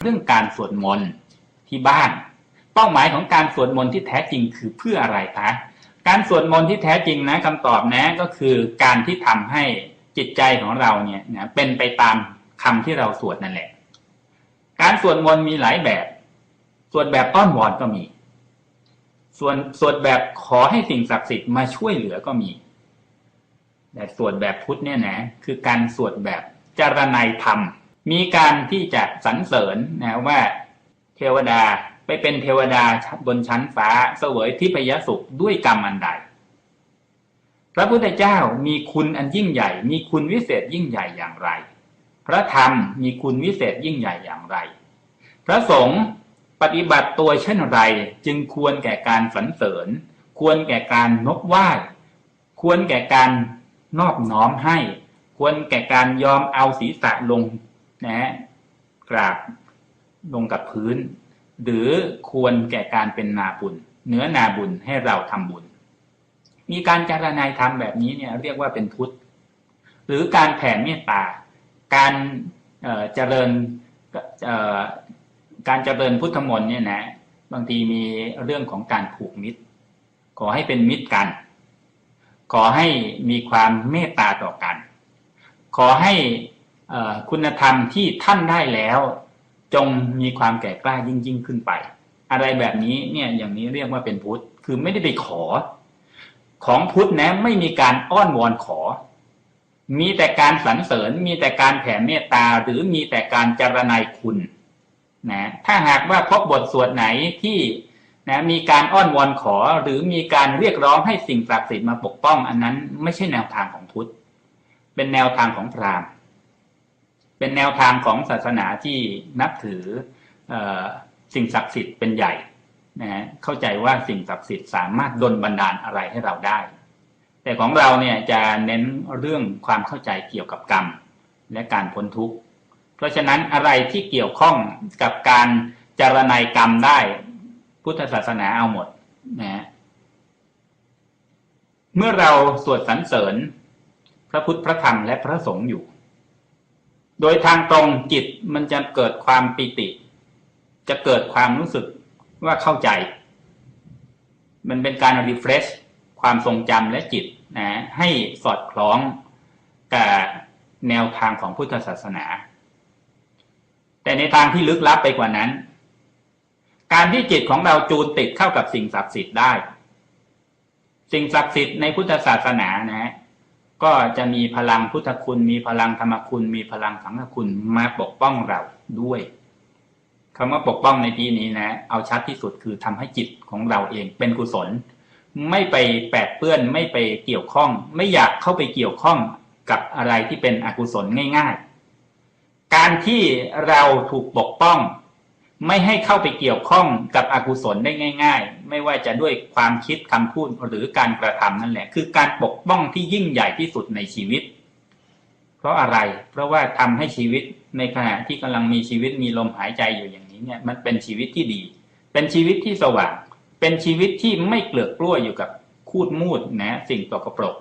เรื่องการสวดมนต์ที่บ้าน เป้าหมายของการสวดมนต์ที่แท้จริงคือเพื่ออะไรคะการสวดมนต์ที่แท้จริงนะคำตอบนะก็คือการที่ทำให้จิตใจของเราเนี่ยนะเป็นไปตามคำที่เราสวดนั่นแหละ การสวดมนต์มีหลายแบบสวดแบบอ้อนวอนก็มี ส่วนสวดแบบขอให้สิ่งศักดิ์สิทธิ์มาช่วยเหลือก็มี แต่สวดแบบพุทธเนี่ยนะคือการสวดแบบจารณัยธรรม มีการที่จะสรรเสริญนะว่าเทวดาไปเป็นเทวดาบนชั้นฟ้าเสวยทิพยสุขด้วยกรรมอันใด พระพุทธเจ้ามีคุณอันยิ่งใหญ่ มีคุณวิเศษยิ่งใหญ่อย่างไร พระธรรมมีคุณวิเศษยิ่งใหญ่อย่างไร พระสงฆ์ปฏิบัติตัวเช่นไรจึงควรแก่การสรรเสริญ ควรแก่การนกไหว้ ควรแก่การนอบน้อมให้ ควรแก่การยอมเอาศีรษะลง นะฮะกราบลงกับพื้น หรือควรแก่การเป็นนาบุญเนื้อนาบุญให้เราทำบุญ มีการจารณายธรรมแบบนี้เนี่ยเรียกว่าเป็นพุทธ หรือการแผ่เมตตา การเจริญการเจริญพุทธมนต์เนี่ยนะบางทีมีเรื่องของการผูกมิตร ขอให้เป็นมิตรกัน ขอให้มีความเมตตาต่อกัน ขอให้ คุณธรรมที่ท่านได้แล้ว จงมีความแก่กล้ายิ่งยิ่งขึ้นไป อะไรแบบนี้เนี่ยอย่างนี้เรียกว่าเป็นพุทธคือไม่ได้ไปขอ ของพุทธนะไม่มีการอ้อนวอนขอ มีแต่การสรรเสริญ มีแต่การแผ่เมตตาหรือมีแต่การจารณัยคุณนะถ้าหากว่าพบบทสวดไหนที่นะมีการอ้อนวอนขอหรือมีการเรียกร้องให้สิ่งศักดิ์สิทธิ์มาปกป้อง อันนั้นไม่ใช่แนวทางของพุทธ เป็นแนวทางของพราหมณ์ เป็นแนวทางของศาสนาที่นับถือสิ่งศักดิ์สิทธิ์เป็นใหญ่นะเข้าใจว่าสิ่งศักดิ์สิทธิ์สามารถดลบันดาลอะไรให้เราได้ แต่ของเราเนี่ยจะเน้นเรื่องความเข้าใจเกี่ยวกับกรรมและการพ้นทุกข์ เพราะฉะนั้นอะไรที่เกี่ยวข้องกับการจารณัยกรรมได้ พุทธศาสนาเอาหมดนะเมื่อเราสวดสรรเสริญ พระพุทธพระธรรมและพระสงฆ์อยู่ โดยทางตรงจิตมันจะเกิดความปิติ จะเกิดความรู้สึกว่าเข้าใจ มันเป็นการรีเฟรชความทรงจำและจิตนะให้สอดคล้องกับแนวทางของพุทธศาสนา แต่ในทางที่ลึกลับไปกว่านั้น การที่จิตของเราจูนติดเข้ากับสิ่งศักดิ์สิทธิ์ได้ สิ่งศักดิ์สิทธิ์ในพุทธศาสนานะ ก็จะมีพลังพุทธคุณ มีพลังธรรมคุณ มีพลังสังฆคุณมาปกป้องเราด้วยคำว่าปกป้องในที่นี้นะ เอาชัดที่สุดคือทำให้จิตของเราเองเป็นกุศล ไม่ไปแปดเปื้อนไม่ไปเกี่ยวข้อง ไม่อยากเข้าไปเกี่ยวข้องกับอะไรที่เป็นอกุศลง่าย ๆ การที่เราถูกปกป้อง ไม่ให้เข้าไปเกี่ยวข้องกับอกุศลได้ง่าย ๆ ไม่ว่าจะด้วยความคิดคำพูดหรือการกระทำนั่นแหละ คือการปกป้องที่ยิ่งใหญ่ที่สุดในชีวิต เพราะอะไร เพราะว่าทำให้ชีวิตในขณะที่กำลังมีชีวิตมีลมหายใจอยู่อย่างนี้เนี่ยมันเป็นชีวิตที่ดี เป็นชีวิตที่สว่าง เป็นชีวิตที่ไม่เกลือกกลั้วอยู่กับคูดมูดนะสิ่งตกปรก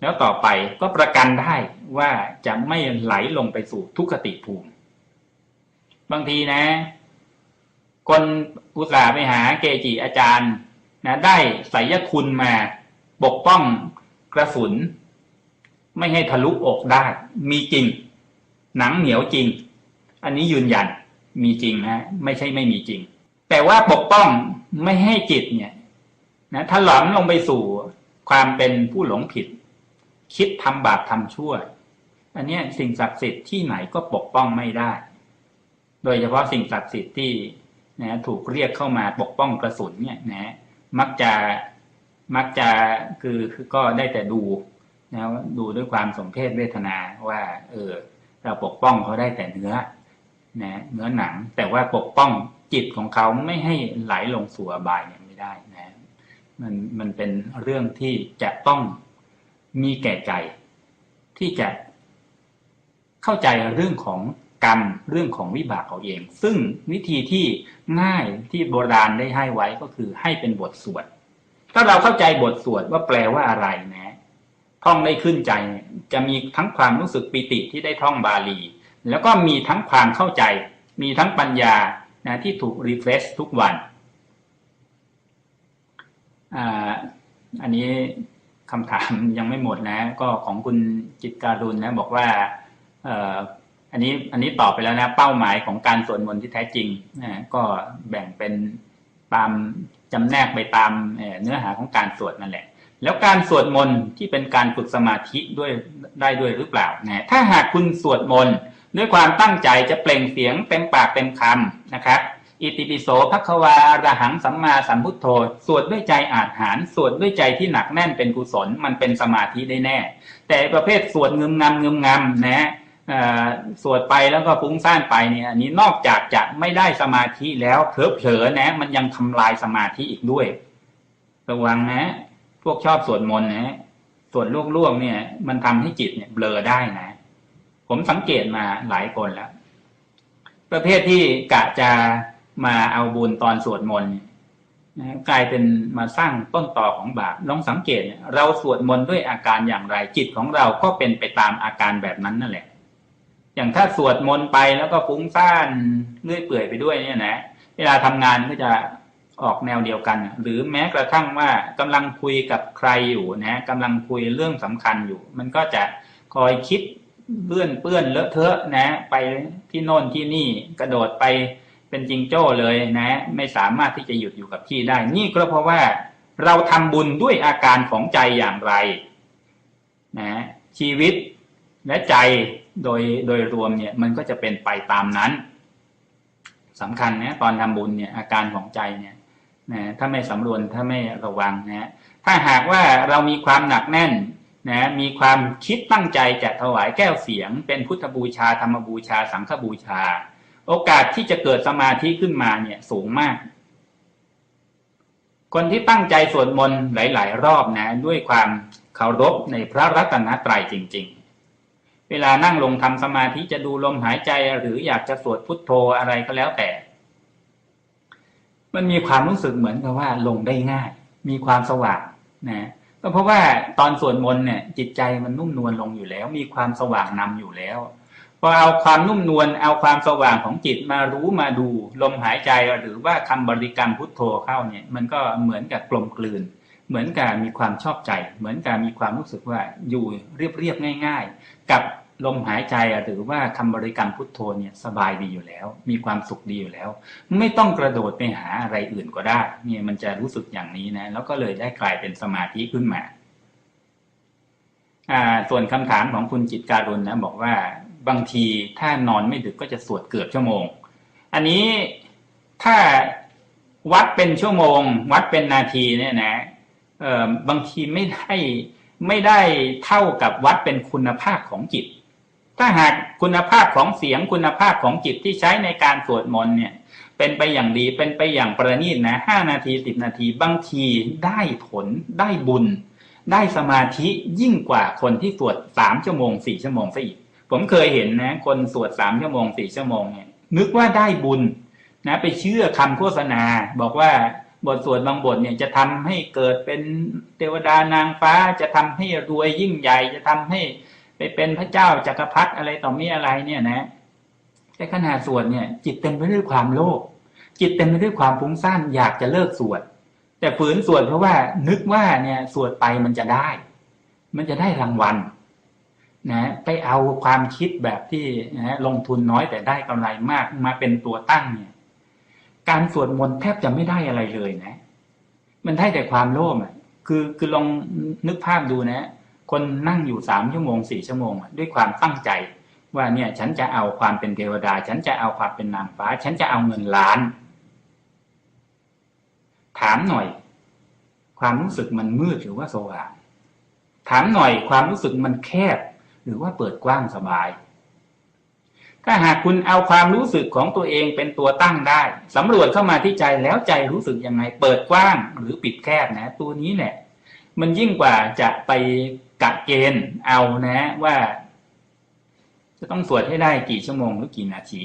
แล้วต่อไปก็ประกันได้ว่าจะไม่ไหลลงไปสู่ทุกขติภูมิ บางทีนะ คนอุตส่าห์ไปหาเกจิอาจารย์นะได้ไสยคุณมาปกป้องกระสุน ไม่ให้ทะลุอกได้มีจริง หนังเหนียวจริง อันนี้ยืนยันมีจริงนะไม่ใช่ไม่มีจริง แต่ว่าปกป้องไม่ให้จิตเนี่ยนะถลำลงไปสู่ความเป็นผู้หลงผิด คิดทำบาปทำชั่ว อันนี้สิ่งศักดิ์สิทธิ์ที่ไหนก็ปกป้องไม่ได้ โดยเฉพาะสิ่งศักดิ์สิทธิ์ที่ นะถูกเรียกเข้ามาปกป้องกระสุนเนี่ยนะมักจะมักจะคือคือก็ได้แต่ดูนะดูด้วยความสมเพศเวทนาว่าเออเราปกป้องเขาได้แต่เนื้อนะเนื้อหนัง แต่ว่าปกป้องจิตของเขาไม่ให้ไหลลงสู่อบายเนี่ยไม่ได้นะมันมันเป็นเรื่องที่จะต้องมีแก่ใจ ที่จะเข้าใจเรื่องของ กรรมเรื่องของวิบากเขาเอง ซึ่งวิธีที่ง่ายที่โบราณได้ให้ไว้ก็คือให้เป็นบทสวด ถ้าเราเข้าใจบทสวดว่าแปลว่าอะไรนะท่องได้ขึ้นใจจะมีทั้งความรู้สึกปิติที่ได้ท่องบาลี แล้วก็มีทั้งความเข้าใจ มีทั้งปัญญานะที่ถูกรีเฟรชทุกวันอันนี้คำถามยังไม่หมดนะ ก็ของคุณจิตการุณนะ บอกว่า อันนี้อันนี้ตอบไปแล้วนะ เป้าหมายของการสวดมนต์ที่แท้จริงนะก็แบ่งเป็นตามจำแนกไปตามเนื้อหาของการสวดนั่นแหละ แล้วการสวดมนต์ที่เป็นการฝึกสมาธิด้วยได้ด้วยหรือเปล่านะถ้าหากคุณสวดมนต์ด้วยความตั้งใจจะเปล่งเสียงเต็มปากเต็มคำนะครับอิติปิโสภควาอรหังสัมมาสัมพุทโธ สวดด้วยใจอาจหาร สวดด้วยใจที่หนักแน่นเป็นกุศล มันเป็นสมาธิได้แน่ แต่ประเภทสวดงึมงำงึมงำนะ สวดไปแล้วก็ฟุ้งซ่านไปเนี่ยอันนี้นอกจากจะไม่ได้สมาธิแล้วเผลอๆนะ มันยังทำลายสมาธิอีกด้วย ระวังนะ พวกชอบสวดมนต์นะสวดลวกๆเนี่ย มันทำให้จิตเนี่ยเบลอได้นะ ผมสังเกตมาหลายคนแล้ว ประเภทที่กะจะมาเอาบุญตอนสวดมนต์กลายเป็นมาสร้างต้นต่อของบาปลองสังเกตเราสวดมนต์ด้วยอาการอย่างไร จิตของเราก็เป็นไปตามอาการแบบนั้นนั่นแหละ อย่างถ้าสวดมนต์ไปแล้วก็ฟุ้งซ่านเลื่อยเปื่อยไปด้วยเนี่ยนะเวลาทำงานก็จะออกแนวเดียวกัน หรือแม้กระทั่งว่ากำลังคุยกับใครอยู่นะกำลังคุยเรื่องสำคัญอยู่ มันก็จะคอยคิดเลื่อนเปื้อนเลอะเทอะนะ ไปที่โน่นที่นี่กระโดดไปเป็นจริงโจ้เลยนะ ไม่สามารถที่จะหยุดอยู่กับที่ได้ นี่ก็เพราะว่าเราทำบุญด้วยอาการของใจอย่างไรนะชีวิตและใจ โดยโดยรวมเนี่ยมันก็จะเป็นไปตามนั้นสำคัญนะตอนทำบุญเนี่ยอาการของใจเนี่ยนะถ้าไม่สำรวมถ้าไม่ระวังนะถ้าหากว่าเรามีความหนักแน่นนะมีความคิดตั้งใจจะถวายแก้วเสียง เป็นพุทธบูชาธรรมบูชา สังฆบูชา โอกาสที่จะเกิดสมาธิขึ้นมาเนี่ยสูงมาก คนที่ตั้งใจสวดมนต์หลาย ๆ รอบนะด้วยความเคารพในพระรัตนตรัยจริง ๆ เวลานั่งลงทำสมาธิจะดูลมหายใจหรืออยากจะสวดพุทโธอะไรก็แล้วแต่ มันมีความรู้สึกเหมือนกับว่าลงได้ง่าย มีความสว่างนะก็เพราะว่าตอนสวดมนต์เนี่ย จิตใจมันนุ่มนวลลงอยู่แล้ว มีความสว่างนำอยู่แล้วพอเอาความนุ่มนวลเอาความสว่างของจิตมารู้มาดู ลมหายใจหรือว่าคำบริกรรมพุทโธเข้าเนี่ย มันก็เหมือนกับกลมกลืน เหมือนกับมีความชอบใจ เหมือนกับมีความรู้สึกว่าอยู่เรียบๆง่าย ๆ กับลมหายใจหรือว่าคำบริกรรมพุทโธเนี่ยสบายดีอยู่แล้ว มีความสุขดีอยู่แล้ว ไม่ต้องกระโดดไปหาอะไรอื่นก็ได้เนี่ยมันจะรู้สึกอย่างนี้นะแล้วก็เลยได้กลายเป็นสมาธิขึ้นมาอ่าส่วนคำถามของคุณจิตการุณนะบอกว่าบางทีถ้านอนไม่ดึกก็จะสวดเกือบชั่วโมง อันนี้ถ้าวัดเป็นชั่วโมง วัดเป็นนาทีเนี่ยนะ บางทีไม่ได้ไม่ได้เท่ากับวัดเป็นคุณภาพของจิต ถ้าหากคุณภาพของเสียงคุณภาพของจิตที่ใช้ในการสวดมนต์เนี่ย เป็นไปอย่างดีเป็นไปอย่างประณีตนะห้านาทีสิบนาทีบางทีได้ผลได้บุญ ได้สมาธิยิ่งกว่าคนที่สวดสามชั่วโมงสี่ชั่วโมงซะอีกผมเคยเห็นนะ คนสวดสามชั่วโมงสี่ชั่วโมงเนี่ยนึกว่าได้บุญนะ ไปเชื่อคำโฆษณาบอกว่า บทสวดบางบทเนี่ยจะทำให้เกิดเป็นเทวดานางฟ้าจะทำให้รวยยิ่งใหญ่ จะทำให้ไปเป็นพระเจ้าจักรพรรดิอะไรต่อมีอะไรเนี่ยนะแต่ขณะสวดเนี่ย จิตเต็มไปด้วยความโลภจิตเต็มไปด้วยความฟุ้งซ่านอยากจะเลิกสวด แต่ฝืนสวดเพราะว่านึกว่าเนี่ยสวดไปมันจะได้ มันจะได้รางวัลนะไปเอาความคิดแบบที่นะลงทุนน้อยแต่ได้กำไรมากมาเป็นตัวตั้งเนี่ย การสวดมนต์แทบจะไม่ได้อะไรเลยนะ มันได้แต่ความโลภอะ คือคือลองนึกภาพดูนะ คนนั่งอยู่สามชั่วโมงสี่ชั่วโมง ด้วยความตั้งใจ ว่าเนี่ยฉันจะเอาความเป็นเทวดา ฉันจะเอาความเป็นนางฟ้า ฉันจะเอาเงินล้าน ถามหน่อย ความรู้สึกมันมืดหรือว่าสว่างถามหน่อยความรู้สึกมันแคบ หรือว่าเปิดกว้างสบาย ถ้าหากคุณเอาความรู้สึกของตัวเองเป็นตัวตั้งได้สำรวจเข้ามาที่ใจแล้วใจรู้สึกยังไง เปิดกว้างหรือปิดแคบนะ ตัวนี้เนี่ยมันยิ่งกว่าจะไปกะเกณฑ์เอานะ ว่า จะต้องสวดให้ได้กี่ชั่วโมงหรือกี่นาที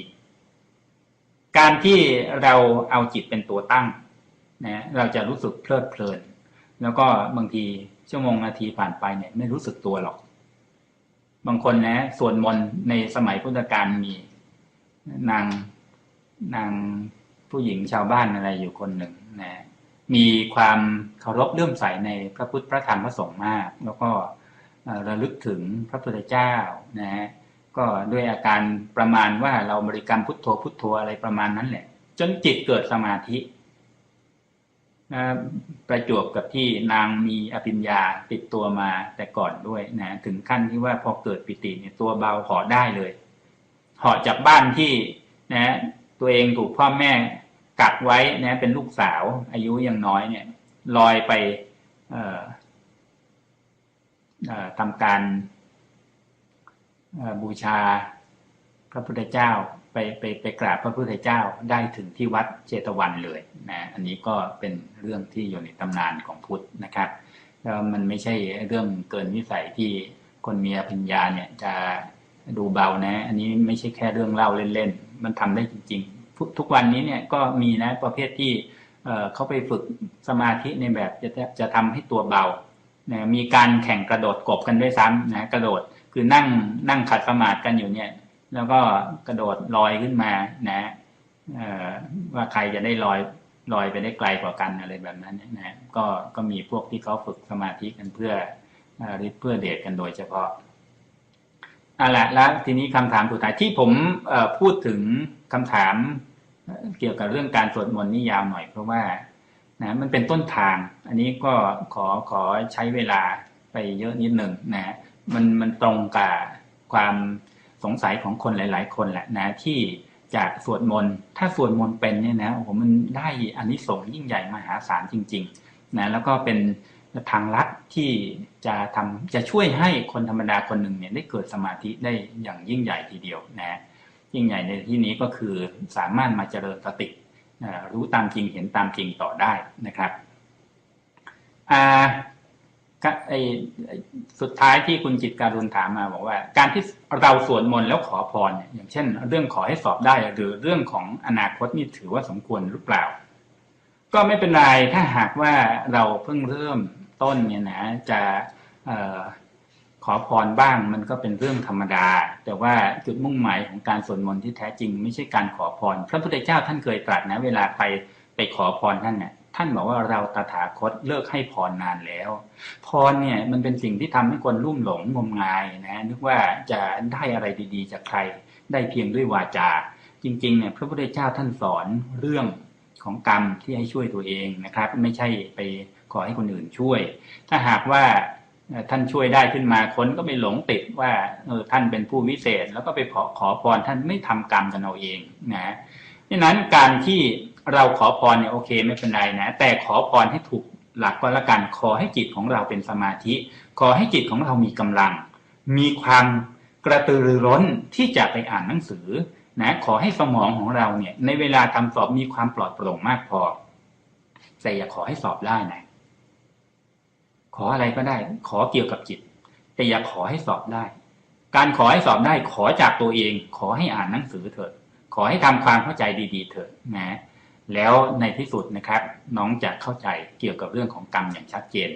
การที่เราเอาจิตเป็นตัวตั้งนะเราจะรู้สึกเพลิดเพลิน แล้วก็บางทีชั่วโมงนาทีผ่านไปเนี่ยไม่รู้สึกตัวหรอก บางคนนะส่วนมนในสมัยพุทธกาลมีนางนางผู้หญิงชาวบ้านอะไรอยู่คนหนึ่งนะมีความเคารพเลื่อมใสในพระพุทธพระธรรมพระสงฆ์มาก แล้วก็ระลึกถึงพระพุทธเจ้านะฮะก็ด้วยอาการประมาณว่าเราบริกรรมพุทโธพุทโธอะไรประมาณนั้นแหละ จนจิตเกิดสมาธิ ประจวบกับที่นางมีอภิญญาติดตัวมาแต่ก่อนด้วยนะถึงขั้นที่ว่าพอเกิดปิติเนี่ยตัวเบาหาะได้เลยหาะจากบ้านที่นะตัวเองถูกพ่อแม่กักไว้นะเป็นลูกสาว อายุยังน้อยเนี่ยลอยไปทำการบูชาพระพุทธเจ้า ไปไปไปกราบพระพุทธเจ้าได้ถึงที่วัดเจตวันเลยนะอันนี้ก็เป็นเรื่องที่อยู่ในตำนานของพุทธนะครับแล้วมันไม่ใช่เรื่องเกินวิสัยที่คนมีอภิญญาเนี่ยจะดูเบานะ อันนี้ไม่ใช่แค่เรื่องเล่าเล่นๆ มันทำได้จริงๆ ทุกวันนี้เนี่ยก็มีนะประเภทที่เขาไปฝึกสมาธิในแบบจะจะจะทำให้ตัวเบานะมีการแข่งกระโดดกบกันด้วยซ้ำนะกระโดดคือนั่งนั่งขัดสมาธิกันอยู่เนี่ย แล้วก็กระโดดลอยขึ้นมานะว่าใครจะได้ลอยลอยไปได้ไกลกว่ากันอะไรแบบนั้นนะก็ก็มีพวกที่เขาฝึกสมาธิกันเพื่อเอ่อฤทธิ์เพื่อเดชกันโดยเฉพาะเอาละแล้วทีนี้คำถามสุดท้ายที่ผมพูดถึงคำถามเอ่อเกี่ยวกับเรื่องการสวดมนต์นี่ยาวหน่อยเพราะว่านะมันเป็นต้นทาง อันนี้ก็ขอขอใช้เวลาไปเยอะนิดหนึ่งนะมันมันตรงกับความ สงสัยของคนหลาย ๆ คนแหละนะที่จะสวดมนต์ถ้าสวดมนต์เป็นเนี่ยนะโอ้โหมันได้อานิสงส์ยิ่งใหญ่มหาศาลจริงๆนะแล้วก็เป็นทางลัดที่จะทำจะช่วยให้คนธรรมดาคนหนึ่งเนี่ยได้เกิดสมาธิได้อย่างยิ่งใหญ่ทีเดียวนะยิ่งใหญ่ในที่นี้ก็คือสามารถมาเจริญสติอ่ารู้ตามจริงเห็นตามจริงต่อได้นะครับอ่า ไอ้สุดท้ายที่คุณจิตการุณถามมาบอกว่า การที่เราสวดมนต์แล้วขอพรเนี่ยอย่างเช่น เรื่องขอให้สอบได้ หรือเรื่องของอนาคตนี่ถือว่าสมควรหรือเปล่า ก็ไม่เป็นไรถ้าหากว่าเราเพิ่งเริ่มต้นเนี่ยนะจะออขอพรบ้างมันก็เป็นเรื่องธรรมดา แต่ว่าจุดมุ่งหมายของการสวดมนต์ที่แท้จริง ไม่ใช่การขอพร พระพุทธเจ้าท่านเคยตรัสนะ เวลาไปไปขอพรท่านเนี่ย ท่านบอกว่าเราตถาคตเลิกให้พรนานแล้ว พรเนี่ยมันเป็นสิ่งที่ทำให้คนลุ่มหลงงมงายนะนึกว่าจะได้อะไรดีๆ จากใครได้เพียงด้วยวาจา จริงๆเนี่ยพระพุทธเจ้าท่านสอนเรื่องของกรรมที่ให้ช่วยตัวเองนะครับ ไม่ใช่ไปขอให้คนอื่นช่วย ถ้าหากว่าท่านช่วยได้ขึ้นมาคนก็ไปหลงติดว่าเออท่านเป็นผู้วิเศษ แล้วก็ไปขอขอพรท่านไม่ทำกรรมกันเอาเองนะดังนั้นการที่ เราขอพรเนี่ยโอเคไม่เป็นไรนะ แต่ขอพรให้ถูกหลักก็แล้วกันขอให้จิตของเราเป็นสมาธิ ขอให้จิตของเรามีกำลัง มีความกระตือรือร้นที่จะไปอ่านหนังสือนะขอให้สมองของเราเนี่ยในเวลาทำสอบมีความปลอดโปร่งมากพอ แต่อย่าขอให้สอบได้นะ ขออะไรก็ได้ ขอเกี่ยวกับจิต แต่อย่าขอให้สอบได้ การขอให้สอบได้ขอจากตัวเอง ขอให้อ่านหนังสือเถอะขอให้ทำความเข้าใจดี ๆ เถอะนะ แล้วในที่สุดนะครับน้องจะเข้าใจเกี่ยวกับเรื่องของกรรมอย่างชัดเจน